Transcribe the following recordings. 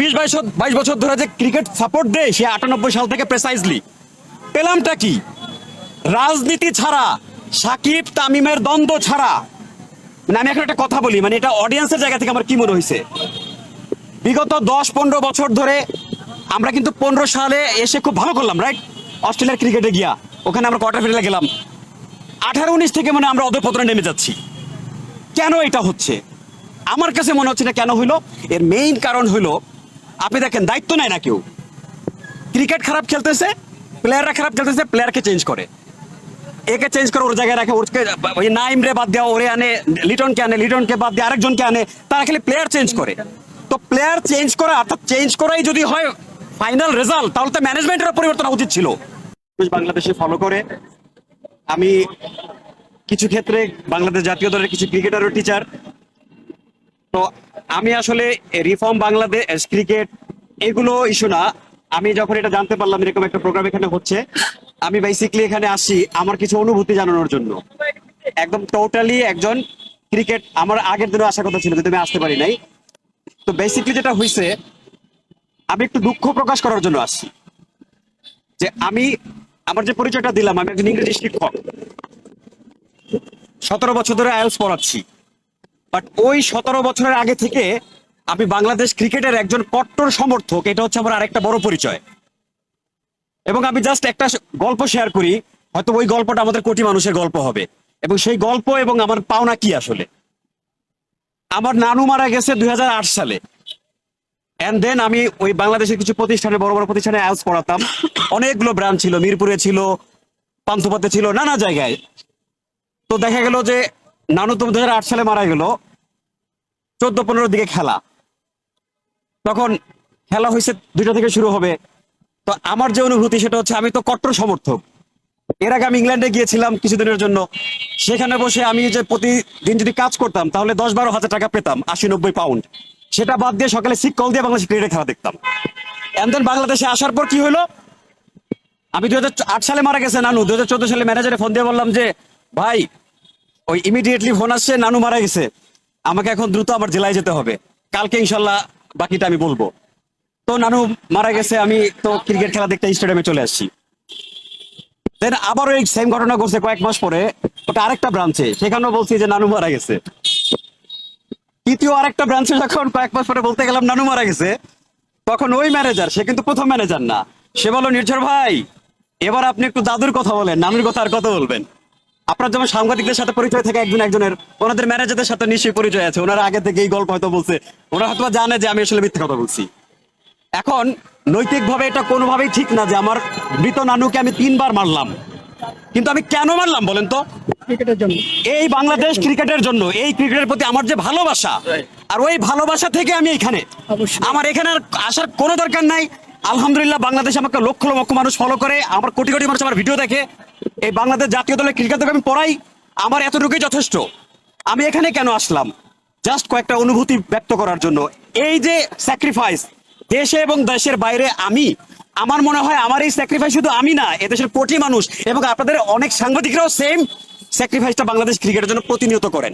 বিশ, বাইশ বাইশ বছর ধরে যে ক্রিকেট সাপোর্ট দেয়, সে আটানব্বই সাল থেকে প্রেসাইজলি পেলামটা কি? রাজনীতি ছাড়া, সাকিব তামিমের দ্বন্দ্ব ছাড়া। মানে আমি এখন একটা কথা বলি মানে এটা অডিয়েন্সের জায়গা থেকে আমার কি মনে হয়েছে? বিগত দশ, পনেরো বছর ধরে আমরা কিন্তু পনেরো সালে এসে খুব ভালো করলাম রাইট অস্ট্রেলিয়ার ক্রিকেটে গিয়া। ওখানে আমরা কোয়ার্টার ফাইনালে গেলাম। আঠারো, উনিশ থেকে মানে আমরা অধপতনে নেমে যাচ্ছি। কেন এটা হচ্ছে? আমার কাছে মনে হচ্ছে না কেন হইল? এর মেইন কারণ হইল আপনি দেখেন, দায়িত্ব নেয় না কেউ। ক্রিকেট খারাপ খেলতেছে প্লেয়াররা খারাপ খেলতেছে প্লেয়ারকে চেঞ্জ করে। একে চেঞ্জ করে ওর জায়গায় রাখে, ওরকে নাইম রে বাদ দেওয়া, ওরে আনে, লিটনকে আনে, লিটনকে বাদ দিয়ে আরেকজনকে আনে, তারা খালি প্লেয়ার চেঞ্জ করে। তো প্লেয়ার চেঞ্জ করা, অর্থাৎ চেঞ্জ করাই যদি হয় ফাইনাল রেজাল্ট তাহলে তো ম্যানেজমেন্টের পরিবর্তন উচিত ছিল। বাংলাদেশে ফলো করে। আমি কিছু ক্ষেত্রে বাংলাদেশ জাতীয় দলের কিছু ক্রিকেটারও টিচার তো আমি আসলে রিফর্ম বাংলাদেশ ক্রিকেট এগুলো ইস্যু না। আমি যখন এটা জানতে পারলাম এরকম একটা প্রোগ্রাম এখানে হচ্ছে, আমি বেসিকলি এখানে আসি আমার কিছু অনুভূতি জানানোর জন্য। একদম টোটালি একজন ক্রিকেট আমার আগের দিনও আসার কথা ছিল, কিন্তু আমি আসতে পারি নাই। তো বেসিকলি যেটা হয়েছে আমি একটু দুঃখ প্রকাশ করার জন্য আসছি। যে আমি, আমার যে পরিচয়টা দিলাম, আমি একজন ইংরেজি শিক্ষক। সতেরো বছর ধরে আইএলস পড়াচ্ছি। বাট ওই সতেরো বছরের আগে থেকে আমি বাংলাদেশ ক্রিকেটের একজন কট্টর সমর্থক, এটা হচ্ছে আমার আরেকটা বড় পরিচয়। এবং আমি জাস্ট একটা গল্প শেয়ার করি, হয়তো ওই গল্পটা আমাদের কোটি মানুষের গল্প হবে। এবং সেই গল্প এবং আমার পাওনা কি আসলে? আমার নানু মারা গেছে দুই হাজার আট সালে। এন্ড দেন আমি ওই বাংলাদেশের কিছু প্রতিষ্ঠানে, বড় বড় প্রতিষ্ঠানে আইএলস পড়াতাম। অনেকগুলো ব্রাঞ্চ ছিল, মিরপুরে ছিল, পান্থপথে ছিল, নানা জায়গায়। তো দেখা গেল যে নানু তো দু সালে মারা গেল। চোদ্দ পনেরোর দিকে খেলা। তখন খেলা হয়েছে দুইটা থেকে শুরু হবে। তো আমার যে অনুভূতি সেটা হচ্ছে আমি তো কট্টর সমর্থক। এর আগে আমি ইংল্যান্ডে গিয়েছিলাম কিছুদিনের জন্য। সেখানে বসে আমি যে প্রতিদিন যদি কাজ করতাম, তাহলে দশ বারো হাজার টাকা পেতাম আশি নব্বই পাউন্ড সেটা বাদ দিয়ে সকালে সিক কল দিয়ে বাংলাদেশ ক্রিকেটে খেলা দেখতাম। এন্ড দেন বাংলাদেশে আসার পর কি হলো আমি দুই হাজার আট সালে মারা গেছে নানু। দুই হাজার চোদ্দ সালে ম্যানেজারে ফোন দিয়ে বললাম যে, ভাই ওই ইমিডিয়েটলি ফোন আসছে, নানু মারা গেছে। আমাকে এখন দ্রুত আমার জেলায় যেতে হবে। কালকে ইনশাল্লাহ বাকিটা আমি বলব। তো নানু মারা গেছে, আমি তো ক্রিকেট খেলা দেখতে স্টেডিয়ামে চলে আসছি। দেন আবার ওই সেম ঘটনা ঘটছে কয়েক মাস পরে। ওটা আরেকটা ব্রাঞ্চে সেখানেও বলছি যে নানু মারা গেছে। তৃতীয় আরেকটা ব্রাঞ্চে যখন কয়েক মাস পরে বলতে গেলাম, নানু মারা গেছে। তখন ওই ম্যানেজার সে কিন্তু প্রথম ম্যানেজার না। সে বলো নির্ঝর ভাই, এবার আপনি একটু দাদুর কথা বলেন, নানুর কথা আর কত বলবেন? আপনার যেমন সাংবাদিকদের সাথে পরিচয় থাকে একজন একজনের ওনাদের ম্যানেজারদের সাথে নিশ্চয়ই পরিচয় আছে। ওনারা আগে থেকে এই গল্প হয়তো বলছে। ওরা হয়তো জানে যে আমি আসলে মিথ্যে কথা বলছি। এখন নৈতিকভাবে এটা কোনোভাবেই ঠিক না যে আমার মৃত নানুকে আমি তিনবার মারলাম। কিন্তু আমি কেন মারলাম বলেন তো? ক্রিকেটের জন্য। এই বাংলাদেশ ক্রিকেটের জন্য এই ক্রিকেটের প্রতি আমার যে ভালোবাসা আর ওই ভালোবাসা থেকে আমি এখানে। আমার এখানে আর আসার কোনো দরকার নাই। আলহামদুলিল্লাহ বাংলাদেশে আমাকে লক্ষ লক্ষ মানুষ ফলো করে আমার কোটি কোটি মানুষ আমার ভিডিও দেখে। এই বাংলাদেশ জাতীয় দলের ক্রিকেট থেকে আমি পড়াই আমার এতটুকুই যথেষ্ট। আমি এখানে কেন আসলাম? জাস্ট কয়েকটা অনুভূতি ব্যক্ত করার জন্য। এই যে স্যাক্রিফাইস দেশে এবং দেশের বাইরে আমি আমার মনে হয় আমার এই স্যাক্রিফাইস শুধু আমি না এদেশের কোটি মানুষ এবং আপনাদের অনেক সাংবাদিকরাও সেম স্যাক্রিফাইসটা বাংলাদেশ ক্রিকেটের জন্য প্রতিনিয়ত করেন।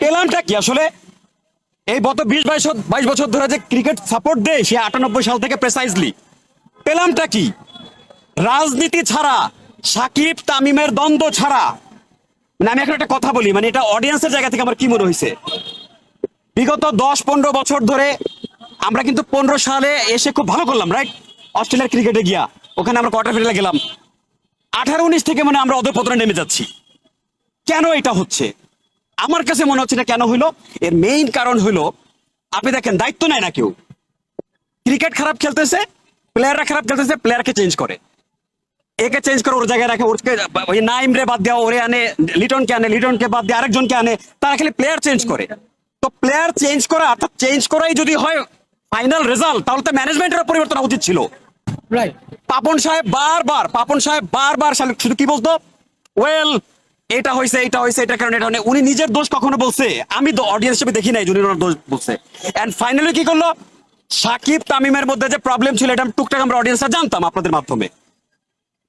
পেলামটা কি আসলে? এই গত বিশ বাইশ বাইশ বছর ধরে যে ক্রিকেট সাপোর্ট দেয়, সে আটানব্বই সাল থেকে প্রেসাইজলি পেলামটা কি? রাজনীতি ছাড়া, সাকিব তামিমের দ্বন্দ্ব ছাড়া। মানে আমি এখন একটা কথা বলি মানে এটা অডিয়েন্সের জায়গা থেকে আমার কি মনে হয়েছে বিগত দশ পনেরো বছর ধরে আমরা কিন্তু পনেরো সালে এসে খুব ভালো করলাম রাইট অস্ট্রেলিয়ার ক্রিকেটে গিয়া। ওখানে আমরা কোয়ার্টার ফাইনালে গেলাম। আঠারো উনিশ থেকে মানে আমরা অধপতনে নেমে যাচ্ছি। কেন এটা হচ্ছে? আমার কাছে মনে হচ্ছে না কেন হইল? এর মেইন কারণ হইল আপনি দেখেন দায়িত্ব নেয় না কেউ। ক্রিকেট খারাপ খেলতেছে প্লেয়াররা খারাপ খেলতেছে প্লেয়ারকে চেঞ্জ করে। একে চেঞ্জ করে ওর জায়গায় রাখে ওরকে ওই নাইম রে বাদ দেওয়া ওরে আনে লিটনকে আনে লিটনকে বাদ দিয়ে আরেকজনকে আনে তারা খালি প্লেয়ার চেঞ্জ করে। তো প্লেয়ার চেঞ্জ করা অর্থাৎ চেঞ্জ করাই যদি হয় ফাইনাল রেজাল্ট তাহলে তো ম্যানেজমেন্টের পরিবর্তন উচিত ছিল। রাইট পাপন সাহেব বারবার পাপন সাহেব বারবার শুধু কি বলতো? ওয়েল এটা হয়েছে এটা হয়েছে এটা কারণে এটা উনি নিজের দোষ কখনো বলছে? আমি তো অডিয়েন্স হিসেবে দেখি নাই ওনার দোষ বলছে। এন্ড ফাইনালি কি করল? সাকিব তামিমের মধ্যে যে প্রবলেম ছিল, এটা টুকটাক আমরা অডিয়েন্সরা জানতাম আপনাদের মাধ্যমে।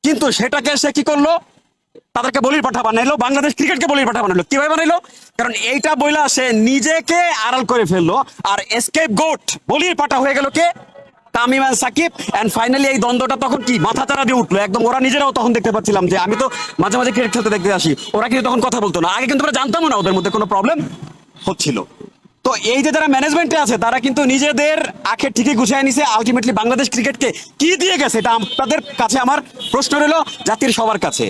কিন্তু সেটাকে সে কি করল? তাদেরকে বলির পাঠা বানাইলো, বাংলাদেশ ক্রিকেটকে বলির পাঠা বানাইলো। কীভাবে বানাইলো? কারণ এইটা বইলা সে নিজেকে আড়াল করে ফেলল। আর এসকেপ গোট বলির পাঠা হয়ে গেল কে? Tamim and Shakib and finally এই দ্বন্দ্বটা তখন কি? মাথা চারা দিয়ে উঠল। একদম ওরা নিজেরাও তখন দেখতে পাচ্ছিলাম যে আমি তো মাঝে মাঝে ক্রিকেট খেলতে দেখতে আসি। ওরা কিন্তু তখন কথা বলতো না। আগে কিন্তু আমরা জানতামও না, ওদের মধ্যে কোনো প্রবলেম হচ্ছিল। তো এই যে যারা ম্যানেজমেন্টে আছে, তারা কিন্তু নিজেদের আখে ঠিকই গুছিয়ে নিছে। আলটিমেটলি বাংলাদেশ ক্রিকেটকে কি দিয়ে গেছে, এটা আপনাদের কাছে আমার প্রশ্ন রইল, জাতির সবার কাছে।